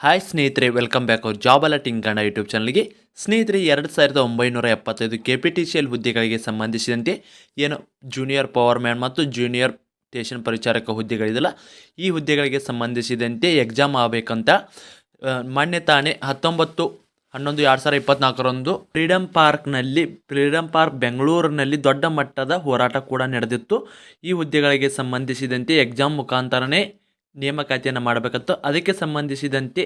Hi ಸ್ನೇಹಿತರೆ welcome back ಅವ್ರ job alerting Kannada YouTube ಚಾನಲ್ಗೆ ಸ್ನೇಹಿತರೆ, ಎರಡು ಸಾವಿರದ ಒಂಬೈನೂರ ಎಪ್ಪತ್ತೈದು K P T C L ಹುದ್ದೆಗಳಿಗೆ ಸಂಬಂಧಿಸಿದಂತೆ ಏನು ಜೂನಿಯರ್ ಪವರ್ ಮ್ಯಾನ್ ಮತ್ತು ಜೂನಿಯರ್ ಸ್ಟೇಷನ್ ಪರಿಚಾರಕ ಹುದ್ದೆಗಳಿದೆಲ್ಲ, ಈ ಹುದ್ದೆಗಳಿಗೆ ಸಂಬಂಧಿಸಿದಂತೆ ಎಕ್ಸಾಮ್ ಆಗಬೇಕಂತ ಮಾನ್ಯ ತಾನೇ ಹತ್ತೊಂಬತ್ತು, ಹನ್ನೊಂದು, ಎರಡು ಸಾವಿರದ ಇಪ್ಪತ್ನಾಲ್ಕರಂದು ಫ್ರೀಡಮ್ ಪಾರ್ಕ್ನಲ್ಲಿ ಫ್ರೀಡಮ್ ಪಾರ್ಕ್ ಬೆಂಗಳೂರಿನಲ್ಲಿ ದೊಡ್ಡ ಮಟ್ಟದ ಹೋರಾಟ ಕೂಡ ನಡೆದಿತ್ತು. ಈ ಹುದ್ದೆಗಳಿಗೆ ಸಂಬಂಧಿಸಿದಂತೆ ಎಕ್ಸಾಮ್ ಮುಖಾಂತರನೇ ನೇಮಕಾತಿಯನ್ನು ಮಾಡಬೇಕಂತ ಅದಕ್ಕೆ ಸಂಬಂಧಿಸಿದಂತೆ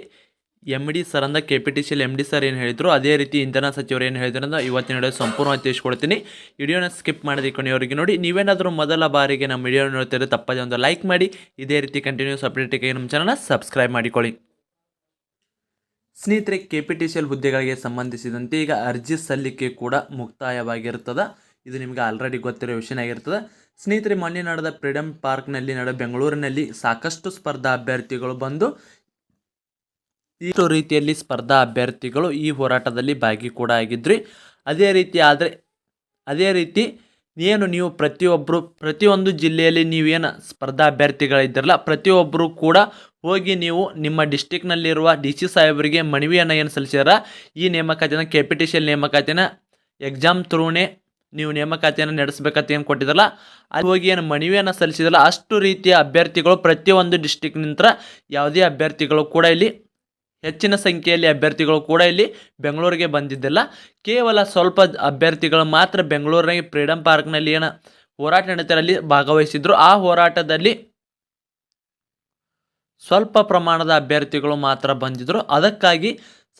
ಎಂ ಡಿ ಸರ್ ಅಂದ K P T C L M D sir ಏನು ಹೇಳಿದ್ರು, ಅದೇ ರೀತಿ ಇಂಧನ ಸಚಿವರು ಏನು ಹೇಳಿದ್ರು ಅಂತ ಇವತ್ತಿನ ವಿಡಿಯೋ ಸಂಪೂರ್ಣವಾಗಿ ತಿಳಿಸ್ಕೊಡ್ತೀನಿ. ವಿಡಿಯೋನ ಸ್ಕಿಪ್ ಮಾಡದೆ ಕೊನೆಯವರಿಗೆ ನೋಡಿ, ನೀವೇನಾದರೂ ಮೊದಲ ಬಾರಿಗೆ ನಮ್ಮ ವಿಡಿಯೋ ನೋಡ್ತಿದ್ರೆ ತಪ್ಪದೆ ಒಂದು ಲೈಕ್ ಮಾಡಿ, ಇದೇ ರೀತಿ ಕಂಟಿನ್ಯೂಸ್ ಅಪ್ಡೇಟಿಗೆ ನಮ್ಮ ಚಾನಲ್ನ ಸಬ್ಸ್ಕ್ರೈಬ್ ಮಾಡಿಕೊಳ್ಳಿ. ಸ್ನೇಹಿತರೆ K P T C L ಹುದ್ದೆಗಳಿಗೆ ಸಂಬಂಧಿಸಿದಂತೆ ಈಗ ಅರ್ಜಿ ಸಲ್ಲಿಕೆ ಕೂಡ ಮುಕ್ತಾಯವಾಗಿರ್ತದೆ. ಇದು ನಿಮಗೆ ಆಲ್ರೆಡಿ ಗೊತ್ತಿರೋ ವಿಷಯ ಆಗಿರ್ತದೆ. ಸ್ನೇಹಿತರೆ, ಮೊನ್ನೆ ನಡೆದ ಫ್ರೀಡಮ್ ಪಾರ್ಕ್ನಲ್ಲಿ ನಡೆದ ಬೆಂಗಳೂರಿನಲ್ಲಿ ಸಾಕಷ್ಟು ಸ್ಪರ್ಧಾ ಅಭ್ಯರ್ಥಿಗಳು ಬಂದು ಈ ರೀತಿಯಲ್ಲಿ ಸ್ಪರ್ಧಾ ಅಭ್ಯರ್ಥಿಗಳು ಈ ಹೋರಾಟದಲ್ಲಿ ಭಾಗಿ ಕೂಡ ಆಗಿದ್ರಿ. ಅದೇ ರೀತಿ ಆದರೆ, ಅದೇ ರೀತಿ ಏನು ನೀವು ಪ್ರತಿಯೊಬ್ಬರು ಪ್ರತಿಯೊಂದು ಜಿಲ್ಲೆಯಲ್ಲಿ ನೀವೇನು ಸ್ಪರ್ಧಾ ಅಭ್ಯರ್ಥಿಗಳಿದ್ದಿರಲ್ಲ ಪ್ರತಿಯೊಬ್ಬರು ಕೂಡ ಹೋಗಿ ನೀವು ನಿಮ್ಮ ಡಿಸ್ಟಿಕ್ನಲ್ಲಿರುವ ಡಿ ಸಿ ಸಾಹೇಬರಿಗೆ ಮನವಿಯನ್ನು ಏನು ಸಲ್ಲಿಸ್ಯಾರ ಈ ನೇಮಕಾತಿನ K P T C L ನೇಮಕಾತಿನ exam ಥ್ರೂನೇ ನೀವು ನೇಮಕಾತಿಯನ್ನು ನಡೆಸಬೇಕಂತ ಏನು ಕೊಟ್ಟಿದ್ರಲ್ಲ, ಅಲ್ಲಿ ಹೋಗಿ ಏನು ಮನವಿಯನ್ನು ಸಲ್ಲಿಸಿದ್ರಲ್ಲ, ಅಷ್ಟು ರೀತಿಯ ಅಭ್ಯರ್ಥಿಗಳು ಪ್ರತಿಯೊಂದು ಡಿಸ್ಟಿಕ್ನಿಂದ ಯಾವುದೇ ಅಭ್ಯರ್ಥಿಗಳು ಕೂಡ ಇಲ್ಲಿ, ಹೆಚ್ಚಿನ ಸಂಖ್ಯೆಯಲ್ಲಿ ಅಭ್ಯರ್ಥಿಗಳು ಕೂಡ ಇಲ್ಲಿ ಬೆಂಗಳೂರಿಗೆ ಬಂದಿದ್ದಿಲ್ಲ. ಕೇವಲ ಸ್ವಲ್ಪ ಅಭ್ಯರ್ಥಿಗಳು ಮಾತ್ರ ಬೆಂಗಳೂರಿನ ಫ್ರೀಡಮ್ ಪಾರ್ಕ್ನಲ್ಲಿ ಏನು ಹೋರಾಟ ನಡೀತಾರಲ್ಲಿ ಭಾಗವಹಿಸಿದ್ರು. ಆ ಹೋರಾಟದಲ್ಲಿ ಸ್ವಲ್ಪ ಪ್ರಮಾಣದ ಅಭ್ಯರ್ಥಿಗಳು ಮಾತ್ರ ಬಂದಿದ್ದರು ಅದಕ್ಕಾಗಿ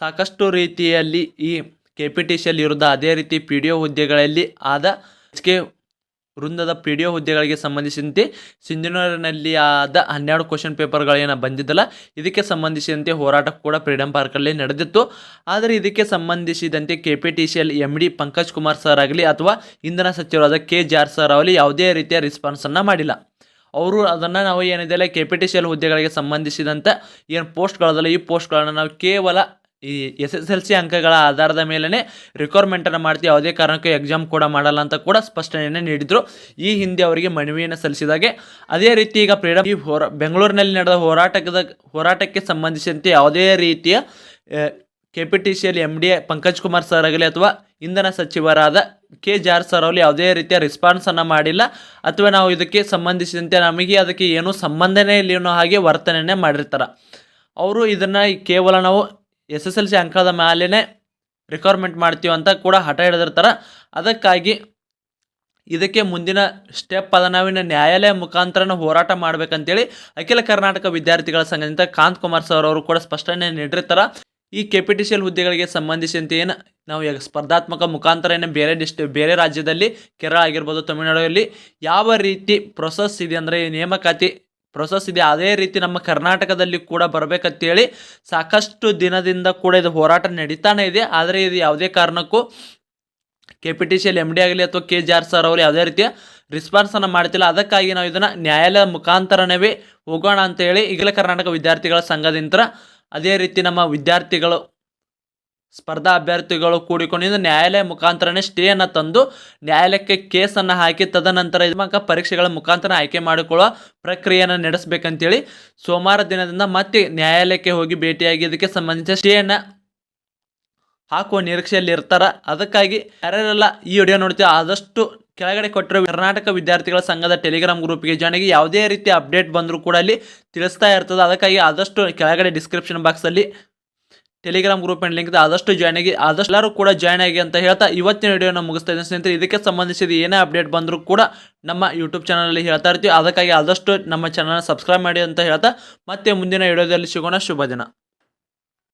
ಸಾಕಷ್ಟು ರೀತಿಯಲ್ಲಿ ಈ ಕೆ ಪಿ ಟಿ ಸಿಯಲ್ಲಿ ವಿರುದ್ಧ ಅದೇ ರೀತಿ ಪಿ ಡಿ ಒ ಹುದ್ದೆಗಳಲ್ಲಿ ಆದ ಕೆ ವೃಂದದ ಪಿ ಡಿ ಒ ಹುದ್ದೆಗಳಿಗೆ ಸಂಬಂಧಿಸಿದಂತೆ ಸಿಂಧನೂರಿನಲ್ಲಿ ಆದ ಹನ್ನೆರಡು ಕ್ವಶನ್ ಪೇಪರ್ಗಳೇನು ಬಂದಿದ್ದಲ್ಲ, ಇದಕ್ಕೆ ಸಂಬಂಧಿಸಿದಂತೆ ಹೋರಾಟ ಕೂಡ ಫ್ರೀಡಮ್ ಪಾರ್ಕಲ್ಲಿ ನಡೆದಿತ್ತು. ಆದರೆ ಇದಕ್ಕೆ ಸಂಬಂಧಿಸಿದಂತೆ K P T C M D Pankaj Kumar sir ಆಗಲಿ ಅಥವಾ ಇಂಧನ ಸಚಿವರಾದ ಕೆ ಜಾರ್ ಸರ್ ಆಗಲಿ ಯಾವುದೇ ರೀತಿಯ ರೆಸ್ಪಾನ್ಸನ್ನು ಮಾಡಿಲ್ಲ. ಅವರು ಅದನ್ನು ನಾವು ಏನಿದೆಯಲ್ಲ K P T C L ಹುದ್ದೆಗಳಿಗೆ ಸಂಬಂಧಿಸಿದಂತೆ ಏನು ಪೋಸ್ಟ್ಗಳದಲ್ಲ, ಈ ಪೋಸ್ಟ್ಗಳನ್ನು ನಾವು ಕೇವಲ ಈ ಎಸ್ ಎಸ್ ಎಲ್ ಸಿ ಅಂಕಗಳ ಆಧಾರದ ಮೇಲೇ ರಿಕ್ವೈರ್ಮೆಂಟನ್ನು ಮಾಡ್ತೀವಿ. ಯಾವುದೇ ಕಾರಣಕ್ಕೂ ಎಕ್ಸಾಮ್ ಕೂಡ ಮಾಡಲ್ಲ ಅಂತ ಕೂಡ ಸ್ಪಷ್ಟನೆಯನ್ನು ನೀಡಿದರು. ಈ ಹಿಂದೆ ಅವರಿಗೆ ಮನವಿಯನ್ನು ಸಲ್ಲಿಸಿದಾಗೆ ಅದೇ ರೀತಿ ಈಗ ಫ್ರೀಡಮ್ ಈ ಹೋರಾ ಬೆಂಗಳೂರಿನಲ್ಲಿ ನಡೆದ ಹೋರಾಟದ ಹೋರಾಟಕ್ಕೆ ಸಂಬಂಧಿಸಿದಂತೆ ಯಾವುದೇ ರೀತಿಯ ಕೆ ಪಿ ಟಿ ಸಿಯಲ್ಲಿ M D Pankaj Kumar sir ಆಗಲಿ ಅಥವಾ ಇಂಧನ ಸಚಿವರಾದ ಕೆ ಜಾರ್ ಸರ್ ಅವರಲ್ಲಿ ಯಾವುದೇ ರೀತಿಯ ರೆಸ್ಪಾನ್ಸನ್ನು ಮಾಡಿಲ್ಲ. ಅಥವಾ ನಾವು ಇದಕ್ಕೆ ಸಂಬಂಧಿಸಿದಂತೆ ನಮಗೆ ಅದಕ್ಕೆ ಏನೂ ಸಂಬಂಧನೇ ಇಲ್ಲ ಅನ್ನೋ ಹಾಗೆ ವರ್ತನೆಯನ್ನೇ ಮಾಡಿರ್ತಾರೆ. ಅವರು ಇದನ್ನು ಕೇವಲ ನಾವು ಎಸ್ ಎಸ್ ಎಲ್ ಸಿ ಅಂಕದ ಮೇಲೇ ರಿಕ್ವೈರ್ಮೆಂಟ್ ಮಾಡ್ತೀವಿ ಅಂತ ಕೂಡ ಹಠ ಹಿಡಿದಿರ್ತಾರೆ. ಅದಕ್ಕಾಗಿ ಇದಕ್ಕೆ ಮುಂದಿನ ಸ್ಟೆಪ್ ಅದ. ನಾವಿನ ನ್ಯಾಯಾಲಯ ಮುಖಾಂತರ ಹೋರಾಟ ಮಾಡಬೇಕಂತೇಳಿ ಅಖಿಲ ಕರ್ನಾಟಕ ವಿದ್ಯಾರ್ಥಿಗಳ ಸಂಘದಿಂದ ಕಾಂತ್ ಕುಮಾರ್ ಸರ್ ಅವರು ಕೂಡ ಸ್ಪಷ್ಟನೆ ನೀಡಿರ್ತಾರೆ. ಈ ಕೆ ಹುದ್ದೆಗಳಿಗೆ ಸಂಬಂಧಿಸಿದಂತೆ ಏನು ನಾವು ಈಗ ಸ್ಪರ್ಧಾತ್ಮಕ ಮುಖಾಂತರ ಏನು ಬೇರೆ ಡಿಸ್ಟ್ ಬೇರೆ ರಾಜ್ಯದಲ್ಲಿ ಕೇರಳ ಆಗಿರ್ಬೋದು, ತಮಿಳುನಾಡಲ್ಲಿ ಯಾವ ರೀತಿ ಪ್ರೊಸೆಸ್ ಇದೆ ಅಂದರೆ ನೇಮಕಾತಿ ಪ್ರೊಸೆಸ್ ಇದೆ. ಅದೇ ರೀತಿ ನಮ್ಮ ಕರ್ನಾಟಕದಲ್ಲಿ ಕೂಡ ಬರಬೇಕಂತೇಳಿ ಸಾಕಷ್ಟು ದಿನದಿಂದ ಕೂಡ ಇದು ಹೋರಾಟ ನಡೀತಾನೆ ಇದೆ. ಆದರೆ ಇದು ಯಾವುದೇ ಕಾರಣಕ್ಕೂ ಕೆ ಪಿ ಟಿ ಸಿಯಲ್ಲಿ ಎಂ ಡಿ ಆಗಲಿ ಅಥವಾ ಕೆ ಜಿ ಆರ್ ಸರ್ ಅವರು ಯಾವುದೇ ರೀತಿಯ ರಿಸ್ಪಾನ್ಸನ್ನು ಮಾಡ್ತಿಲ್ಲ. ಅದಕ್ಕಾಗಿ ನಾವು ಇದನ್ನು ನ್ಯಾಯಾಲಯ ಮುಖಾಂತರನೇ ಹೋಗೋಣ ಅಂತೇಳಿ ಈಗಲೇ ಕರ್ನಾಟಕ ವಿದ್ಯಾರ್ಥಿಗಳ ಸಂಘದಿಂದ ಅದೇ ರೀತಿ ನಮ್ಮ ವಿದ್ಯಾರ್ಥಿಗಳು ಸ್ಪರ್ಧಾ ಅಭ್ಯರ್ಥಿಗಳು ಕೂಡಿಕೊಂಡಿದ್ದು ನ್ಯಾಯಾಲಯ ಮುಖಾಂತರನೇ ಸ್ಟೇಯನ್ನು ತಂದು ನ್ಯಾಯಾಲಯಕ್ಕೆ ಕೇಸನ್ನು ಹಾಕಿ ತದನಂತರ ಇದ್ಮಾಕ ಪರೀಕ್ಷೆಗಳ ಮುಖಾಂತರ ಆಯ್ಕೆ ಮಾಡಿಕೊಳ್ಳುವ ಪ್ರಕ್ರಿಯೆಯನ್ನು ನಡೆಸಬೇಕಂತೇಳಿ ಸೋಮವಾರ ದಿನದಿಂದ ಮತ್ತೆ ನ್ಯಾಯಾಲಯಕ್ಕೆ ಹೋಗಿ ಭೇಟಿಯಾಗಿ ಇದಕ್ಕೆ ಸಂಬಂಧಿಸಿದ ಸ್ಟೇಯನ್ನು ಹಾಕುವ ನಿರೀಕ್ಷೆಯಲ್ಲಿ ಇರ್ತಾರೆ. ಅದಕ್ಕಾಗಿ ಯಾರ್ಯಾರೆಲ್ಲ ಈ ವಿಡಿಯೋ ನೋಡ್ತೀವಿ ಆದಷ್ಟು ಕೆಳಗಡೆ ಕೊಟ್ಟಿರೋ ಕರ್ನಾಟಕ ವಿದ್ಯಾರ್ಥಿಗಳ ಸಂಘದ ಟೆಲಿಗ್ರಾಮ್ ಗ್ರೂಪ್ಗೆ ಜಾಯ್ನ್ ಆಗಿ ಯಾವುದೇ ರೀತಿ ಅಪ್ಡೇಟ್ ಬಂದರೂ ಕೂಡ ಅಲ್ಲಿ ತಿಳಿಸ್ತಾ ಇರ್ತದೆ. ಅದಕ್ಕಾಗಿ ಆದಷ್ಟು ಕೆಳಗಡೆ ಡಿಸ್ಕ್ರಿಪ್ಷನ್ ಬಾಕ್ಸಲ್ಲಿ ಟೆಲಿಗ್ರಾಮ್ ಗ್ರೂಪ್ ಲಿಂಕ್ ಇದೆ ಆದಷ್ಟು ಜಾಯ್ನ್ ಆಗಿ, ಆದಷ್ಟು ಎಲ್ಲರೂ ಕೂಡ ಜಾಯ್ನ್ ಆಗಿ ಅಂತ ಹೇಳ್ತಾ ಇವತ್ತಿನ ವಿಡಿಯೋನ ಮುಗಿಸ್ತಾ ಇದ್ದೀನಿ. ಸ್ನೇಹಿತರೆ, ಇದಕ್ಕೆ ಸಂಬಂಧಿಸಿದ ಏನೇ ಅಪ್ಡೇಟ್ ಬಂದರೂ ಕೂಡ ನಮ್ಮ ಯೂಟ್ಯೂಬ್ ಚಾನಲಲ್ಲಿ ಹೇಳ್ತಾ ಇರ್ತೀವಿ. ಅದಕ್ಕಾಗಿ ಆದಷ್ಟು ನಮ್ಮ ಚಾನಲ್ನ ಸಬ್ಸ್ಕ್ರೈಬ್ ಮಾಡಿ ಅಂತ ಹೇಳ್ತಾ ಮತ್ತೆ ಮುಂದಿನ ವಿಡಿಯೋದಲ್ಲಿ ಸಿಗೋಣ. ಶುಭ ದಿನ.